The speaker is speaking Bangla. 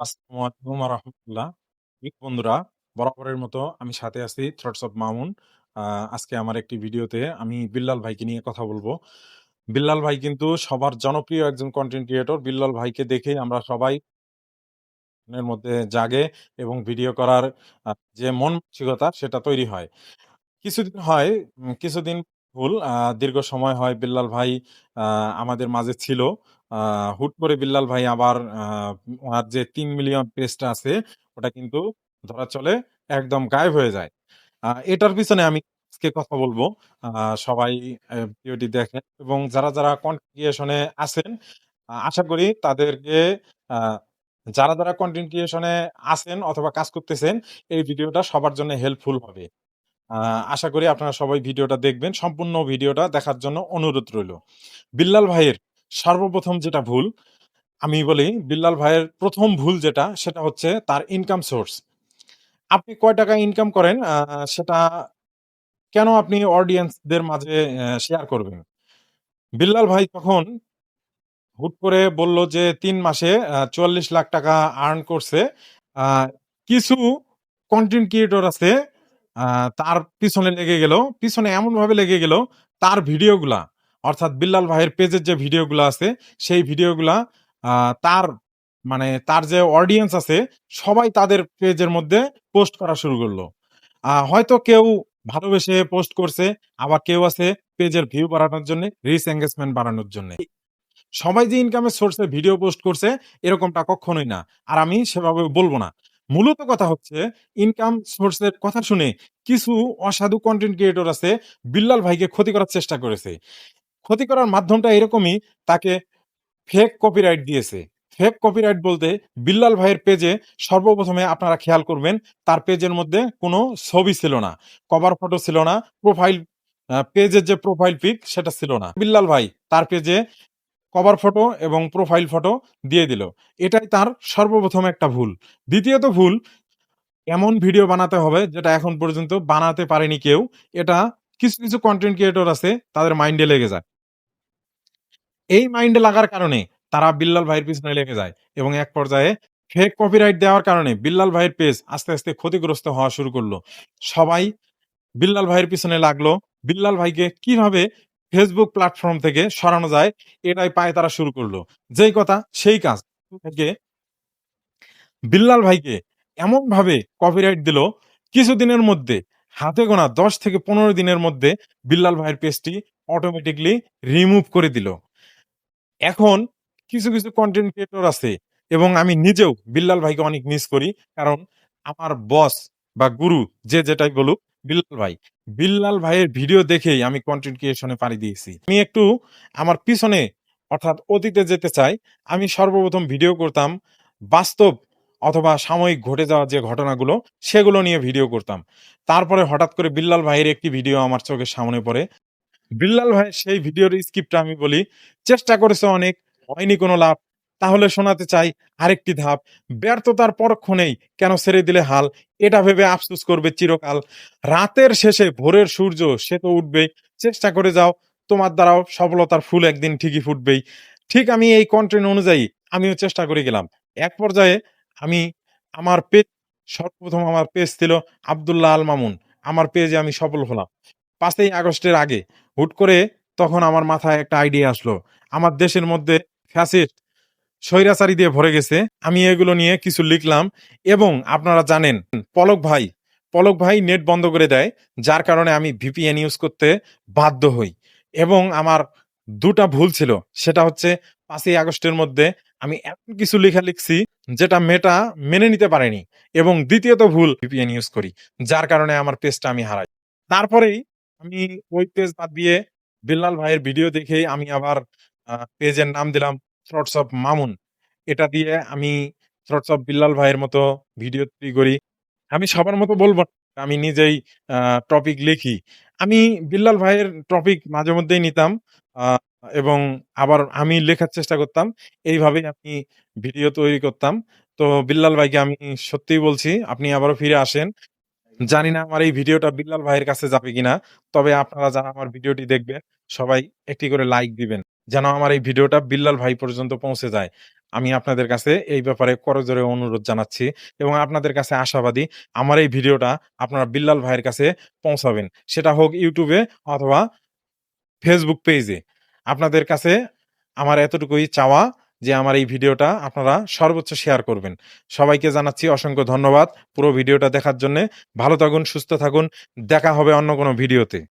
আসসালামু আলাইকুম রহমতুল্লাহ। বন্ধুরা, বরাবরের মতো আমি সাথে আছি থ্রটস অফ মামুন আজকে আমার একটি ভিডিওতে আমি বিল্লাল ভাইকে নিয়ে কথা বলব। বিল্লাল ভাই কিন্তু সবার জনপ্রিয় একজন কন্টেন্ট ক্রিয়েটর বিল্লাল ভাইকে দেখে আমরা সবাই এর মধ্যে জাগে এবং ভিডিও করার যে মন মানসিকতা সেটা তৈরি হয়। কিছুদিন হয় কিছুদিন ভুল। দীর্ঘ সময় হয় বিল্লাল ভাই আমাদের মাঝে ছিল। হুট করে বিল্লাল ভাই আবার ওনার যে তিন মিলিয়ন পেজটা আছে, ওটা কিন্তু ধরা চলে একদম গায়েব হয়ে যায়। এটার পিছনে আমি আজকে কথা বলব। সবাই ভিডিওটি দেখেন এবং যারা যারা কন্টেন্ট ক্রিয়েশনে আছেন আশা করি তাদেরকে যারা যারা কন্টেন্ট ক্রিয়েশনে আছেন অথবা কাজ করতেছেন, এই ভিডিওটা সবার জন্য হেল্পফুল হবে। আশা করি আপনারা সবাই ভিডিওটা দেখবেন। সম্পূর্ণ ভিডিওটা দেখার জন্য অনুরোধ রইল। বিল্লাল ভাইয়ের সর্বপ্রথম যেটা ভুল, আমি বলি বিল্লাল ভাইয়ের প্রথম ভুল যেটা, সেটা হচ্ছে তার ইনকাম সোর্স আপনি কয় টাকা ইনকাম করেন সেটা কেন আপনি অডিয়েন্সদের মাঝে শেয়ার করবেন? বিল্লাল ভাই তখন হুট করে বলল যে তিন মাসে চুয়াল্লিশ লাখ টাকা আর্ন করছে। কিছু কন্টেন্ট ক্রিয়েটর আছে তার পিছনে লেগে গেল, পিছনে এমন ভাবে লেগে গেল, তার ভিডিওগুলা, অর্থাৎ বিল্লাল ভাইয়ের পেজের যে ভিডিওগুলো আছে, সেই ভিডিওগুলা তার মানে তার যে অডিয়েন্স আছে, সবাই তাদের পেজের মধ্যে পোস্ট করা শুরু করল। হয়তো কেউ ভালোবেসে পোস্ট করছে, আবার কেউ আছে পেজের ভিউ বাড়ানোর জন্য রিচ এঙ্গেজমেন্ট বাড়ানোর জন্য। সবাই যে ইনকামের সোর্সে ভিডিও পোস্ট করছে, এরকমটা কখনোই না। আর আমি সেভাবে বলব না। মূলত কথা হচ্ছে ইনকাম সোর্সের কথা শুনে কিছু অসাধু কন্টেন্ট ক্রিয়েটর আছে, বিল্লাল ভাইকে ক্ষতি করার চেষ্টা করেছে। ক্ষতি করার মাধ্যমটা এরকমই, তাকে ফেক কপিরাইট দিয়েছে। ফেক কপিরাইট বলতে বিল্লাল ভাইয়ের পেজে সর্বপ্রথমে আপনারা খেয়াল করবেন, তার পেজের মধ্যে কোনো ছবি ছিল না। কভার ফটো ছিল না প্রোফাইল পেজের যে প্রোফাইল পিক সেটা ছিল না। বিল্লাল ভাই তার পেজে কভার ফটো এবং প্রোফাইল ফটো দিয়ে দিল। এটাই তার সর্বপ্রথম একটা ভুল। দ্বিতীয়ত ভুল, এমন ভিডিও বানাতে হবে যেটা এখন পর্যন্ত বানাতে পারেনি কেউ। এটা কিছু কিছু কন্টেন্ট ক্রিয়েটর আছে, তাদের মাইন্ডে লেগে যায়। এই মাইন্ডে লাগার কারণে তারা বিল্লাল ভাইয়ের পিছনে লেগে যায় এবং এক পর্যায়ে ফেক কপিরাইট দেওয়ার কারণে বিল্লাল ভাইয়ের পেজ আস্তে আস্তে ক্ষতিগ্রস্ত হওয়া শুরু করল। সবাই বিল্লাল ভাইয়ের পিছনে লাগল। বিল্লাল ভাইকে কীভাবে ফেসবুক প্ল্যাটফর্ম থেকে সরানো যায়, এটাই পায় তারা শুরু করল। যেই কথা, সেই কাজ। থেকে বিল্লাল ভাইকে এমন ভাবে কপিরাইট দিল, কিছুদিনের মধ্যে, হাতে গোনা দশ থেকে পনেরো দিনের মধ্যে বিল্লাল ভাইয়ের পেজটি অটোমেটিকলি রিমুভ করে দিল। এখন কিছু কিছু কন্টেন্ট ক্রিয়েটর আছে এবং আমি নিজেও বিল্লাল ভাইকে অনেক মিস করি, কারণ আমার বস বা গুরু যে যেটাই বলুক বিল্লাল ভাই। বিল্লাল ভাইয়ের ভিডিও দেখেই আমি কন্টেন্ট ক্রিয়েশনে পাড়ি দিয়েছি। আমি একটু আমার পিছনে অর্থাৎ অতীতে যেতে চাই, আমি সর্বপ্রথম ভিডিও করতাম বাস্তব অথবা সাময়িক ঘটে যাওয়া যে ঘটনাগুলো, সেগুলো নিয়ে ভিডিও করতাম। তারপরে হঠাৎ করে বিল্লাল ভাইয়ের একটি ভিডিও আমার চোখের সামনে পড়ে। বিল্লাল ভাইয়ের সেই ভিডিওর স্ক্রিপ্টটা আমি বলি, চেষ্টা করেছে অনেক, হয়নি কোনো লাভ তাহলে শোনাতে চাই আরেকটি ধাপ। ব্যর্থতার পরক্ষণেই কেন ছেড়ে দিলে হাল? এটা ভেবে আফসোস করবে চিরকাল। রাতের শেষে ভোরের সূর্য, সে তো উঠবেই। চেষ্টা করে যাও, তোমার দ্বারাও সফলতার ফুল একদিন ঠিকই ফুটবেই। ঠিক আমি এই কন্টেন্ট অনুযায়ী আমিও চেষ্টা করে গেলাম। এক পর্যায়ে আমি আমার পেজ সর্বপ্রথম আমার পেজ ছিল আব্দুল্লাহ আল মামুন। আমার পেজে আমি সফল হলাম। পাঁচই আগস্টের আগে হুট করে তখন আমার মাথায় একটা আইডিয়া আসলো। আমার দেশের মধ্যে ফ্যাসিস্ট স্বৈরাচারী দিয়ে ভরে গেছে। আমি এগুলো নিয়ে কিছু লিখলাম এবং আপনারা জানেন, পলক ভাই পলক ভাই নেট বন্ধ করে দেয়, যার কারণে আমি ভিপিএন ইউজ করতে বাধ্য হই। এবং আমার দুটা ভুল ছিল, সেটা হচ্ছে পাঁচই আগস্টের মধ্যে আমি এমন কিছু লেখা লিখছি যেটা মেটা মেনে নিতে পারেনি এবং দ্বিতীয়ত ভুল ভিপিএন ইউজ করি, যার কারণে আমার পেজটা আমি হারাই। তারপরেই আমি ওই পেজ বাদ দিয়ে বিল্লাল ভাইয়ের ভিডিও দেখেই আমি আবার পেজের নাম দিলাম থ্রটস অফ মামুন এটা দিয়ে আমি থ্রটস অফ বিল্লাল ভাইয়ের মতো ভিডিও তৈরি করি। আমি সবার মতো বলব আমি নিজেই টপিক লিখি। আমি বিল্লাল ভাইয়ের টপিক মাঝে মধ্যেই নিতাম এবং আবার আমি লেখার চেষ্টা করতাম। এইভাবেই আমি ভিডিও তৈরি করতাম। তো বিল্লাল ভাইকে আমি সত্যিই বলছি, আপনি আবারও ফিরে আসেন। জানি না আমার এই ভিডিওটা বিল্লাল ভাইয়ের কাছে যাবে কিনা, তবে আপনারা যারা আমার ভিডিওটি দেখবেন, সবাই একটি করে লাইক দিবেন। যেন আমার এই ভিডিওটা বিল্লাল ভাই পর্যন্ত পৌঁছে যায়। আমি আপনাদের কাছে এই ব্যাপারে করজোড়ে অনুরোধ জানাচ্ছি এবং আপনাদের কাছে আশাবাদী আমার এই ভিডিওটা আপনারা বিল্লাল ভাইয়ের কাছে পৌঁছাবেন। সেটা হোক ইউটিউবে অথবা ফেসবুক পেজে। আপনাদের কাছে আমার এতটুকুই চাওয়া যে আমার এই ভিডিওটা আপনারা সর্বোচ্চ শেয়ার করবেন। সবাইকে জানাচ্ছি অসংখ্য ধন্যবাদ পুরো ভিডিওটা দেখার জন্যে। ভালো থাকুন, সুস্থ থাকুন। দেখা হবে অন্য কোনো ভিডিওতে।